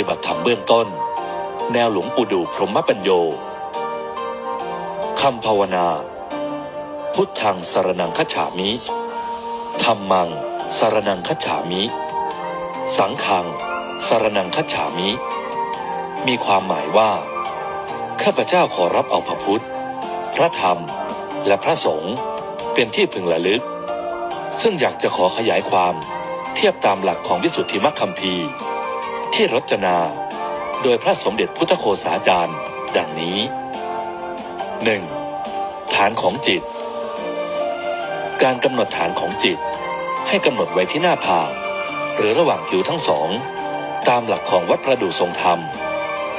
ฏิบัติธรรมเบื้องต้น แนวหลวงปู่ดูพรหมปัญโยคำภาวนา พุทธังสารนังคัจฉามิธรรมังสารนังคัจฉามิ สังฆังสารนังคัจฉามิ มีความหมายว่า ข้าพเจ้าขอรับเอาพระพุทธ พระธรรม และพระสงฆ์เป็นที่พึงระลึก ซึ่งอยากจะขอขยายความเทียบตามหลักของวิสุทธิมรรคคัมภีร์ ที่รจนา โดยพระสมเด็จพุทธโฆษาจารย์ ดังนี้ 1. ฐานของจิต การกำหนดฐานของจิต ให้กำหนดไว้ที่หน้าผากหรือระหว่างคิ้วทั้งสอง ตามหลักของวัดประดู่ทรงธรรม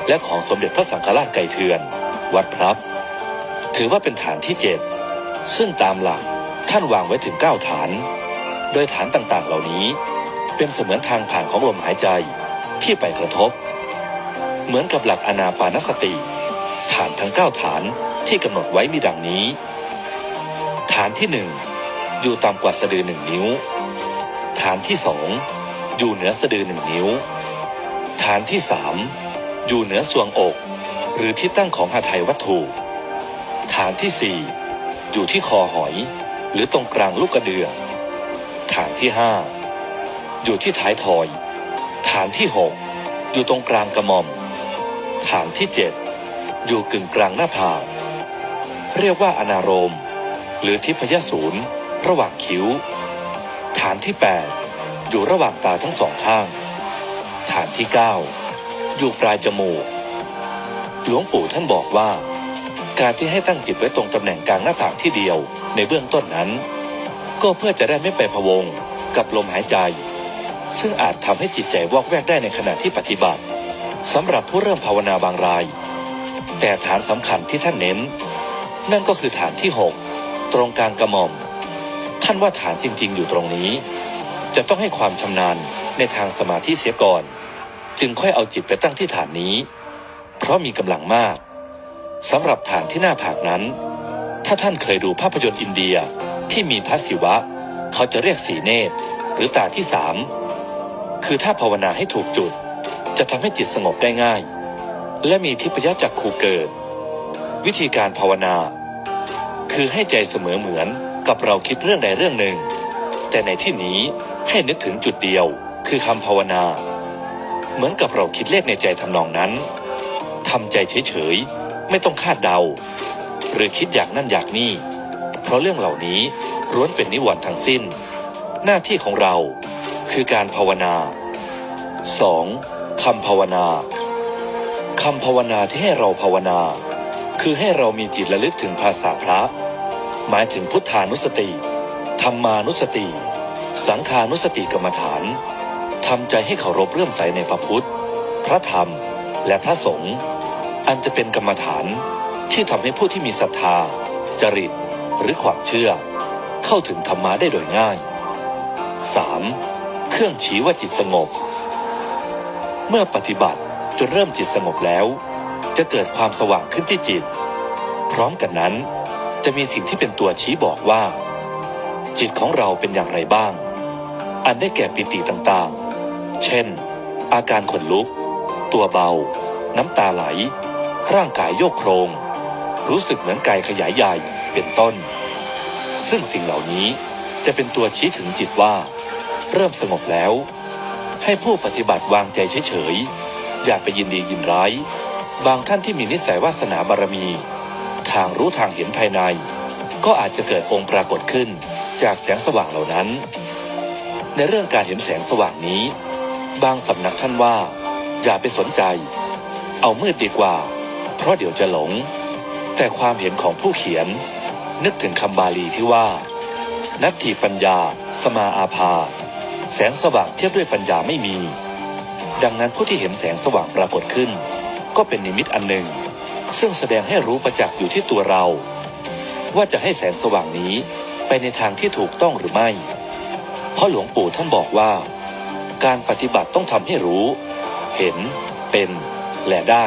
และของสมเด็จพระสังฆราชไก่เทือน วัดพรับ ถือว่าเป็นฐานที่เจ็ดซึ่งตามหลักท่านวางไว้ถึงเก้าฐาน โดยฐานต่างๆเหล่านี้เป็นเสมือนทางผ่านของลมหายใจ ที่ไปกระทบ เหมือนกับหลักอนาปานสติ ฐานทั้งเก้าฐานที่กำหนดไว้มีดังนี้ ฐานที่หนึ่งอยู่ต่ำกว่าสะดือหนึ่งนิ้ว ฐานที่สองอยู่เหนือสะดือหนึ่งนิ้ว ฐานที่สามอยู่เหนือส่วงอก หรือที่ตั้งของหาไทยวัตถุ ฐานที่สี่อยู่ที่คอหอย หรือตรงกลางลูกกระเดือกฐานที่ห้าอยู่ที่ท้ายทอย ฐานที่หกอยู่ตรงกลางกระหม่อม ฐานที่เจ็ดอยู่กึ่งกลางหน้าผากเรียกว่าอนารมหรือทิพยศูนย์ ระหว่างคิ้ว ฐานที่แปดอยู่ระหว่างตาทั้งสองข้าง ฐานที่เก้าอยู่ปลายจมูก หลวงปู่ท่านบอกว่า การที่ให้ตั้งจิตไว้ตรงตำแหน่งกลางหน้าผากที่เดียวในเบื้องต้นนั้น ก็เพื่อจะได้ไม่ไปพะวงกับลมหายใจ ซึ่งอาจทำให้จิตใจวอกแวกได้ในขณะที่ปฏิบัติสำหรับผู้เริ่มภาวนาบางราย แต่ฐานสำคัญที่ท่านเน้น นั่นก็คือฐานที่ 6 ตรงกลางกระหม่อม ท่านว่าฐานจริง ๆ อยู่ตรงนี้ จะต้องให้ความชำนาญในทางสมาธิเสียก่อน จึงค่อยเอาจิตไปตั้งที่ฐานนี้ เพราะมีกำลังมากสำหรับฐานที่หน้าผากนั้น ถ้าท่านเคยดูภาพยนตร์อินเดียที่มีพระศิวะ เขาจะเรียกสีเนตรหรือตาที่สาม คือถ้าภาวนาให้ถูกจุด จะทำให้จิตสงบได้ง่าย และมีทิพยจักขูเกิด วิธีการภาวนา คือให้ใจเสมอเหมือนกับเราคิดเรื่องใดเรื่องหนึ่ง แต่ในที่นี้ให้นึกถึงจุดเดียว คือคำภาวนา เหมือนกับเราคิดเลขในใจทำนองนั้นทำใจเฉยๆไม่ต้องคาดเดา หรือคิดอยางนั่นอยากนี่ เพราะเรื่องเหล่านี้ล้วนเป็นนิวรณ์ทั้งสิ้น หน้าที่ของเรา คือการภาวนา 2. คำภาวนาคำภาวนาที่ให้เราภาวนา คือให้เรามีจิตระลึกถึงภาษาพระ หมายถึงพุทธานุสติ ธรรมานุสติ สังขานุสติกรรมฐานทำใจให้เคารพเรื่อมใสในพระพุทธ พระธรรม และพระสงฆ์ อันจะเป็นกรรมฐานที่ทำให้ผู้ที่มีศรัทธา จริต หรือความเชื่อ เข้าถึงธรรมะได้โดยง่าย 3. เครื่องชี้ว่าจิตสงบ เมื่อปฏิบัติจนเริ่มจิตสงบแล้ว จะเกิดความสว่างขึ้นที่จิต พร้อมกันนั้น จะมีสิ่งที่เป็นตัวชี้บอกว่า จิตของเราเป็นอย่างไรบ้าง อันได้แก่ปิติต่างๆ เช่น อาการขนลุก ตัวเบา น้ำตาไหล ร่างกายโยกโครง รู้สึกเหมือนกายขยายใหญ่เป็นต้น ซึ่งสิ่งเหล่านี้จะเป็นตัวชี้ถึงจิตว่า เริ่มสงบแล้ว ให้ผู้ปฏิบัติวางใจเฉยๆ อย่าไปยินดียินร้าย บางท่านที่มีนิสัยวาสนาบารมี ทางรู้ทางเห็นภายใน ก็อาจจะเกิดองค์ปรากฏขึ้นจากแสงสว่างเหล่านั้น ในเรื่องการเห็นแสงสว่างนี้ บางสำนักท่านว่า อย่าไปสนใจ เอามืดดีกว่า เพราะเดี๋ยวจะหลง แต่ความเห็นของผู้เขียน นึกถึงคำบาลีที่ว่า นัตถิปัญญา สมาอาภา แสงสว่างเทียบด้วยปัญญาไม่มี ดังนั้นผู้ที่เห็นแสงสว่างปรากฏขึ้น ก็เป็นนิมิตอันหนึ่ง ซึ่งแสดงให้รู้ประจักษ์อยู่ที่ตัวเรา ว่าจะให้แสงสว่างนี้ไปในทางที่ถูกต้องหรือไม่ เพราะหลวงปู่ท่านบอกว่า การปฏิบัติต้องทำให้รู้ เห็น เป็น และได้